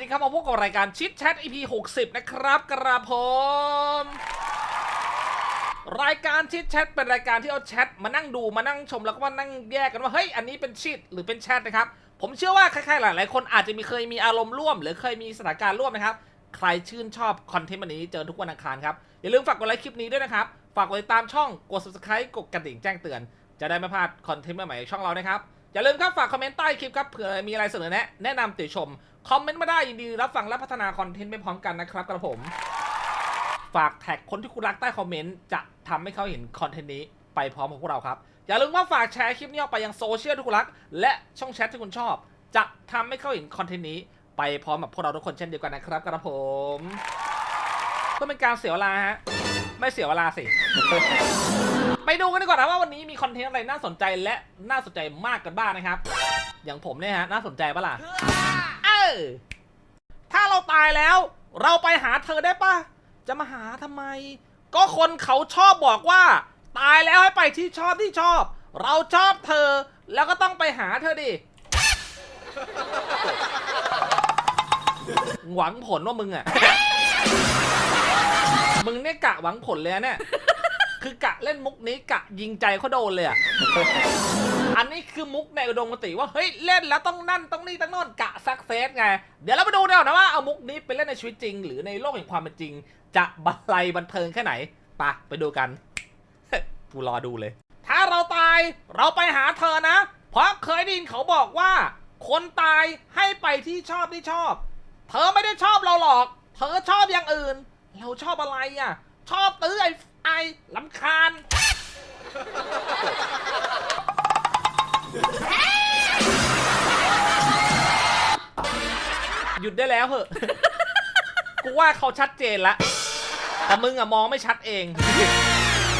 ดีครับมาพบกับรายการชิดแชท EP 60 นะครับกระผมรายการชิดแชทเป็นรายการที่เอาแชทมานั่งดูมานั่งชมแล้วก็มานั่งแยกกันว่าเฮ้ยอันนี้เป็นชิดหรือเป็นแชทนะครับ ผมเชื่อว่าใครๆหลายๆคนอาจจะมีเคยมีอารมณ์ร่วม หรือเคยมีสถานการณ์ร่วมนะครับ ใครชื่นชอบคอนเทนต์แบบนี้เจอทุกวันอังคารครับอย่าลืมฝากกดไลค์คลิปนี้ด้วยนะครับฝากกดติดตามช่องกด subscribe กดกระดิ่งแจ้งเตือน จะได้ไม่พลาดคอนเทนต์ใหม่ๆช่องเรานะครับอย่าลืมครับฝากคอมเมนต์ใต้คลิปครับเผื่อมีอะไรเสนอแนะแนะนำติชม คอมเมนต์มาได้ยินดีรับฟังและพัฒนาคอนเทนต์ไปพร้อมกันนะครับกระผม ฝากแท็กคนที่คุณรักใต้คอมเมนต์จะทำให้เขาเห็นคอนเทนต์นี้ไปพร้อมกับพวกเราครับ อย่าลืมว่าฝากแชร์คลิปนี้ออกไปยังโซเชียลที่คุณรัก และช่องแชทที่คุณชอบ จะทำให้เขาเห็นคอนเทนต์นี้ไปพร้อมกับพวกเราทุกคนเช่นเดียวกันนะครับกระผมเพื่อเป็นการเสียเวลาฮะไม่เสียเวลาสิ ไปดูกันดีกว่านะว่าวันนี้มีคอนเทนต์อะไรน่าสนใจและน่าสนใจมากกันบ้างนะครับ อย่างผมเนี่ยฮะน่าสนใจปะล่ะ อ ถ้าเราตายแล้ว เราไปหาเธอได้ปะจะมาหาทำไม ก็คนเขาชอบบอกว่า ตายแล้วให้ไปที่ชอบที่ชอบ เราชอบเธอ แล้วก็ต้องไปหาเธอดิ หวังผลว่ามึงอะมึงเนี่ยกะหวังผลเลยอะเนี่ย คือกะเล่นมุกนี้กะยิงใจเขาโดนเลยอะอันนี้คือมุกในอุดมคติว่าเฮ้ยเล่นแล้วต้องนั่นต้องนี่ต้องโน่นกะซักเซสไง เดี๋ยวเราไปดูเดี๋ยวนะว่าเอามุกนี้ไปเล่นในชีวิตจริง หรือในโลกแห่งความเป็นจริง จะบันไลบันเทิงแค่ไหนปะไปดูกัน กูรอดูเลย ถ้าเราตายเราไปหาเธอนะ เพราะเคยได้ยินเขาบอกว่า คนตายให้ไปที่ชอบที่ชอบ เธอไม่ได้ชอบเราหรอก เธอชอบอย่างอื่น เราชอบอะไรอะ ชอบตื้อไอ้ ไอ้ลำคาญ หยุดได้แล้วเหอะ กูว่าเขาชัดเจนละ แต่มึงอะมองไม่ชัดเอง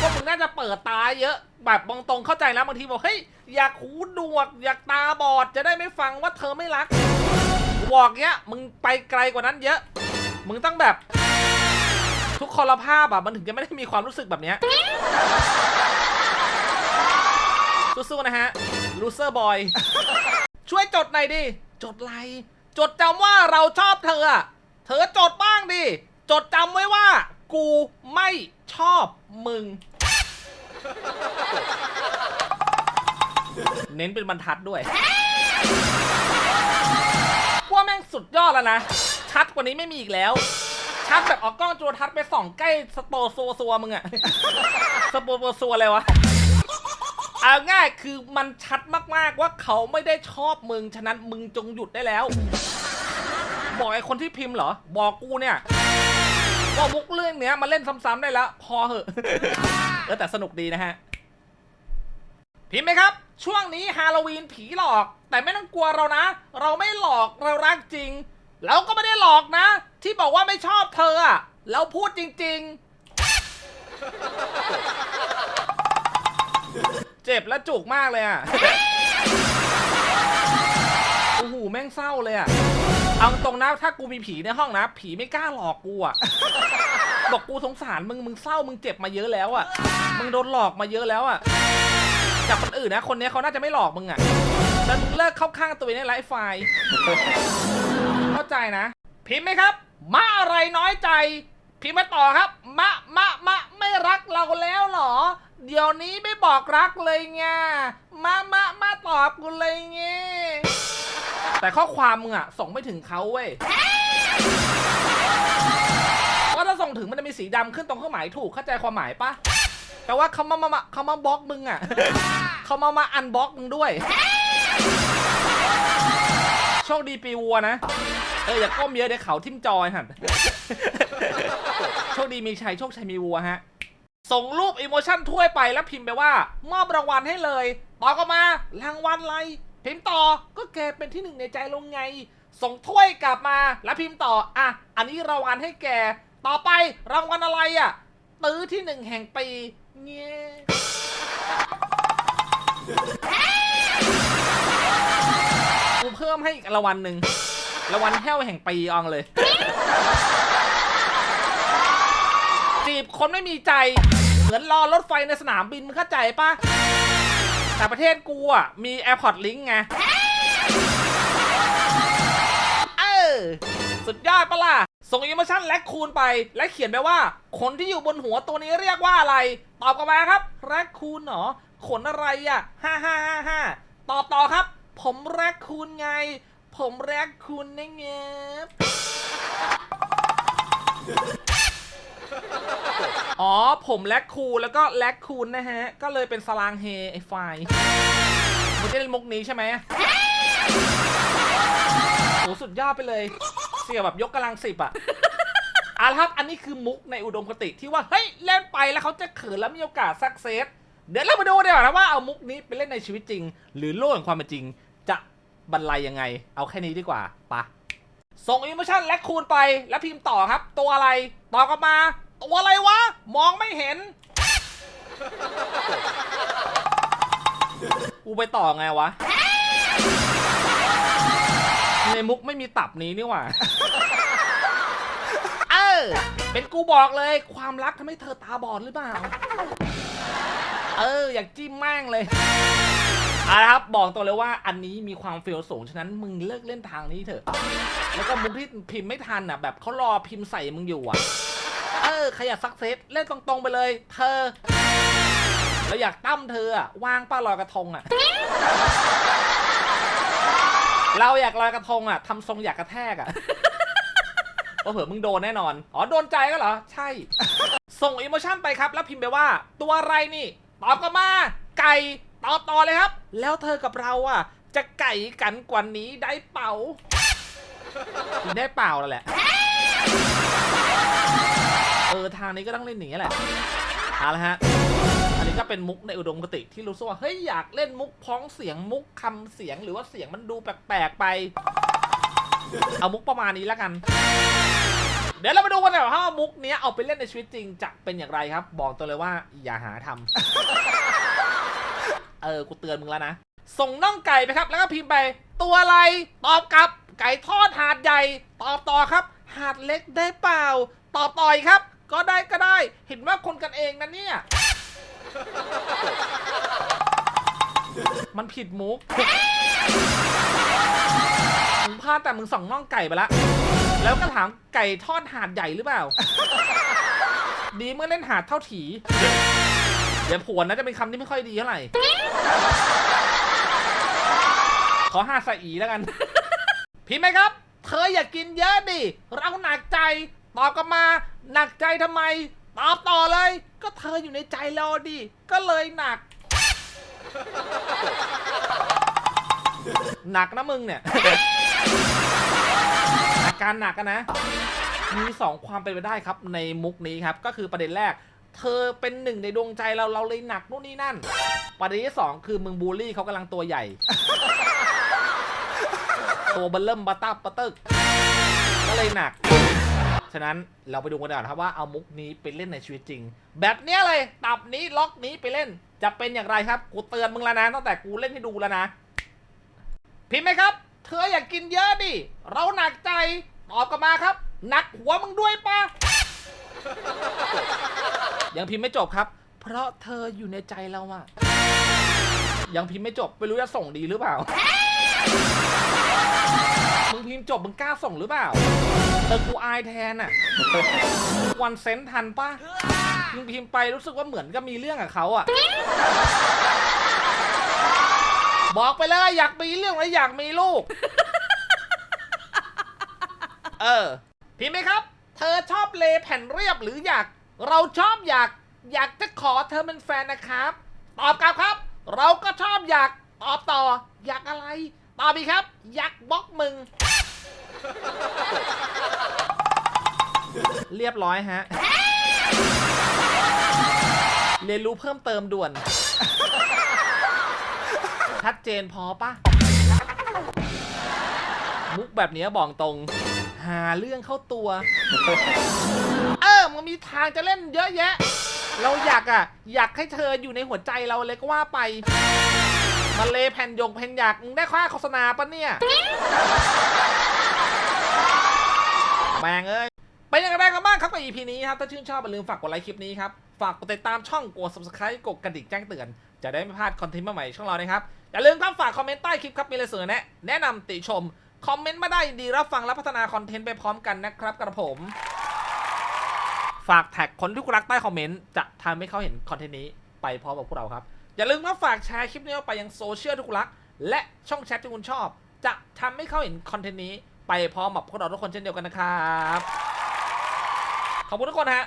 พวกมึงน่าจะเปิดตาเยอะ แบบบองตรงเข้าใจนะบางทีบอก เฮ้ย อยากหูดวก อยากตาบอดจะได้ไม่ฟังว่าเธอไม่รักบอกเงี้ย มึงไปไกลกว่านั้นเยอะ มึงต้องแบบ ทุกคนภาพอะมันถึงจะไม่ได้มีความรู้สึกแบบเนี้ยสู้ๆนะฮะ loser boy ช่วยจดหน่อยดิ จดไร จดจำว่าเราชอบเธอ เธอจดบ้างดิ จดจำไว้ว่า กูไม่ชอบมึง เน้นเป็นบรรทัดด้วยว่าแม่งสุดยอดแล้วนะ ชัดกว่านี้ไม่มีอีกแล้ว ชัดแบบออกกล้องจุลทรรศน์ไปส่องใกล้สโตซัวซัวมึงอะสโปโปซัวอะไรวะเอาง่ายคือมันชัดมากๆว่าเขาไม่ได้ชอบมึง ฉะนั้นมึงจงหยุดได้แล้ว บอกไอ้คนที่พิมพ์เหรอ บอกกูเนี่ยว่ามุกเรื่องเนี้ยมาเล่นซ้ำๆได้แล้ว พอเหอะเออแต่สนุกดีนะฮะ พิมพ์ไหมครับ ช่วงนี้ฮาโลวีนผีหลอก แต่ไม่ต้องกลัวเรานะ เราไม่หลอกเรารักจริง เราก็ไม่ได้หลอกนะ ที่บอกว่าไม่ชอบเธออะเราพูดจริง ๆ เจ็บและจุกมากเลยอะโอ้โหแม่งเศร้าเลยอะเอาตรงนะถ้ากูมีผีในห้องนะ ผีไม่กล้าหลอกกูอะบอกกูสงสารมึงมึงเศร้ามึงเจ็บมาเยอะแล้วอะมึงโดนหลอกมาเยอะแล้วอะจากคนอื่นนะ คนนี้เขาน่าจะไม่หลอกมึงอะแต่มึงเลิกเข้าข้างตัวเองในไลฟ์ไฟล์เข้าใจนะ พิมพ์ไหมครับ มาอะไรน้อยใจพิมพ์มาต่อครับ มะมะมะไม่รักเราแล้วเหรอ เดี๋ยวนี้ไม่บอกรักเลยไงมะมะมาตอบกูเลยไงแต่ข้อความมึงอะส่งไม่ถึงเขาเว้ยเพราะถ้าส่งถึงมันจะมีสีดำขึ้นตรงเครื่องหมายถูกเข้าใจความหมายปะแต่ว่าเขามามามาเขามาบล็อกมึงอะเขามามาอันบล็อกมึงด้วย โชคดีปีวัวนะ เอออย่าก้มเยอะเดี๋ยวเขาทิ่มจอยหันโชคดีมีชัยโชคชัยมีวัวฮะ ส่งรูปอีโมชั่นถ้วยไปแล้วพิมพ์ไปว่า มอบรางวัลให้เลยต่อก็มารางวัลอะไร พิมพ์ต่อก็แกเป็นที่หนึ่งในใจลงไง ส่งถ้วยกลับมาแล้วพิมพ์ต่ออะอันนี้รางวัลให้แก ต่อไปรางวัลอะไรอะตื้อที่หนึ่งแห่งปีเงี้ยกูเพิ่ มให้อีกรางวัลหนึ่งรางวัลแห้วแห่งปีอองเลย จีบคนไม่มีใจ เหมือนรอรถไฟในสนามบินมึงเข้าใจปะแต่ประเทศกูอะมี AirPod Link ไง เออได้ปะล่ะ ส่งอิมชันแลคคูนไป และเขียนไปว่า ขนที่อยู่บนหัวตัวนี้เรียกว่าอะไร ตอบกันมาครับ แรคคูนเหรอ ขนอะไรอะฮ่าฮ่าฮ่าฮ่าตอบต่อครับ ผมแรคคูนไง ผมแรคคูนนะเงียอ๋อ ผมแลคคูนแล้วก็แลคคูนนะฮะ ก็เลยเป็นสลางเฮไอไฟมึงจะเล่นมุกนี้ใช่ไหมโหสุดยอดไปเลย เสียแบบยกกำลังสิบอะอาละครับอันนี้คือมุกในอุดมคติที่ว่า เฮ้ย เล่นไปแล้วเขาจะเขินแล้วมีโอกาสสักเซสเดี๋ยวเรามาดูดีกว่านะว่าเอามุกนี้ไปเล่นในชีวิตจริง หรือโลกแห่งความเป็นจริง บรรลัยยังไง เอาแค่นี้ดีกว่าปะส่งอิมชันและคูณไปแล้วพิมพ์ต่อครับ ตัวอะไรต่อกลับมา ตัวอะไรวะ มองไม่เห็นกูไปต่อไงวะ ในมุกไม่มีตับนี้นี่หว่าเออเป็นกูบอกเลย ความรักทำให้เธอตาบอดหรือเปล่า เออ อยากจิ้มแม่งเลย เอาละครับบอกตัวเลยว่าอันนี้มีความเฟลสูงฉะนั้นมึงเลิกเล่นทางนี้เถอะ แล้วก็มุกที่พิมพ์ไม่ทันอะแบบเขารอพิมพ์ใส่มึงอยู่อะ เออใครอยากซักเซสเล่นตรงๆไปเลย เธอแล้วอยากตั้มเธออะว่างป้าลอยกระทงอะ เราอยากลอยกระทงอะทำทรงอยากกระแทกอะโอ้เผื่อมึงโดนแน่นอน อ๋อโดนใจก็เหรอ ใช่ ส่งอิโมชันไปครับ แล้วพิมพ์ไปว่า ตัวอะไรนี่ ตอบกลับมา ไก่ ตอบต่อเลยครับ แล้วเธอกับเราอะ จะไก่กันกว่านี้ได้เปล่าได้เปล่าแล้วแหละ เออทางนี้ก็ต้องเล่นอย่างนี้แหละเอาละฮะ อันนี้ก็เป็นมุกในอุดมคติที่รู้สึกว่าเฮ้ยอยากเล่นมุกพ้องเสียงมุกคำเสียงหรือว่าเสียงมันดูแปลกๆไป เอามุกประมาณนี้แล้วกัน เดี๋ยวเรามาดูกันหน่อยว่ามุกเนี้ยเอาไปเล่นในชีวิตจริงจะเป็นอย่างไรครับ บอกตัวเลยว่าอย่าหาทำ เออ กูเตือนมึงแล้วนะ ส่งน่องไก่ไปครับ แล้วก็พิมพ์ไป ตัวอะไร ตอบกลับ ไก่ทอดหาดใหญ่ ตอบต่อครับ หาดเล็กได้เปล่า ตอบต่ออีกครับ ก็ได้ก็ได้ เห็นว่าคนกันเองนะเนี่ย มันผิดมุก มึงพลาดแต่มึงส่งน่องไก่ไปละ แล้วก็ถามไก่ทอดหาดใหญ่หรือเปล่า ดีเมื่อเล่นหาดเท่าถี เดี๋ยวผวนนะจะเป็นคำที่ไม่ค่อยดีเท่าไหร่ ขอห้าสอีแล้วกัน พิมพ์ไหมครับ เธออย่ากกินเยอะดิ เราหนักใจ ตอบกลับมา หนักใจทำไม ตอบต่อเลย ก็เธออยู่ในใจเราดิ ก็เลยหนัก หนักนะมึงเนี่ย อาการหนักกันนะ มีสองความเป็นไปได้ครับในมุกนี้ครับ ก็คือประเด็นแรก เธอเป็นหนึ่งในดวงใจเราเราเลยหนักนู่นนี่นั่น ประเด็นที่สองคือมึงบูลลี่เขากำลังตัวใหญ่ ตัวเบลเริ่มบัตตับบัตเตอร์ก็เลยหนัก ฉะนั้นเราไปดูกันดีกว่านครับว่าเอามุกนี้ไปเล่นในชีวิตจริง แบบเนี้ยเลยตับนี้ล็อกนี้ไปเล่น จะเป็นอย่างไรครับกูเตือนมึงแล้วนะตั้งแต่กูเล่นให้ดูแล้วนะพิมพ์ไหมครับ เธออยากกินเยอะดิเราหนักใจตอบกลับมาครับ หนักหัวมึงด้วยปะ ยังพิมพ์ไม่จบครับ เพราะเธออยู่ในใจเราอะยังพิมพ์ไม่จบ ไม่รู้จะส่งดีหรือเปล่า มึงพิมพ์จบมึงกล้าส่งหรือเปล่าเออกูอายแทนอะวันเซนทันปะมึงพิมพ์ไปรู้สึกว่าเหมือนก็มีเรื่องกับเขาอะบอกไปเลยอยากมีเรื่องอะอยากมีลูก เออ พิมพ์ไหมครับ เธอชอบเลแผ่นเรียบหรืออยาก เราชอบอยากอยากจะขอเธอเป็นแฟนนะครับ ตอบกลับครับ เราก็ชอบอยากตอบต่อ อยากอะไร ตอบอีกครับ อยากบล็อกมึง เรียบร้อยฮะ เรียนรู้เพิ่มเติมด่วน ชัดเจนพอปะมุกแบบนี้บอกตรง หาเรื่องเข้าตัว เออมันมีทางจะเล่นเยอะแยะ เราอยากอะ อยากให้เธออยู่ในหัวใจเราเลยก็ว่าไปมาเลแผ่นยงแผ่นอยากได้ค่าโฆษณาปะเนี่ยแมงเอ้ยเป็นอย่างไรกันบ้างครับกับ EP นี้ครับ ถ้าชื่นชอบอย่าลืมฝากกดไลค์คลิปนี้ครับ ฝากกดติดตามช่องกด subscribe กดกระดิ่งแจ้งเตือน จะได้ไม่พลาดคอนเทนต์ใหม่ๆช่องเรานะครับ อย่าลืมครับฝากคอมเมนต์ใต้คลิปครับ มีอะไรเสนอแนะ แนะนำติชม คอมเมนต์มาได้ยินดีรับฟังและพัฒนาคอนเทนต์ไปพร้อมกันนะครับกระผม ฝากแท็กคนที่คุณรักใต้คอมเมนต์จะทำให้เขาเห็นคอนเทนต์นี้ไปพร้อมกับพวกเราครับ อย่าลืมว่าฝากแชร์คลิปนี้ออกไปยังโซเชียลที่คุณรัก และช่องแชทที่คุณชอบ จะทำให้เขาเห็นคอนเทนต์นี้ไปพร้อมกับพวกเราทุกคนเช่นเดียวกันนะครับ ขอบคุณทุกคนฮะ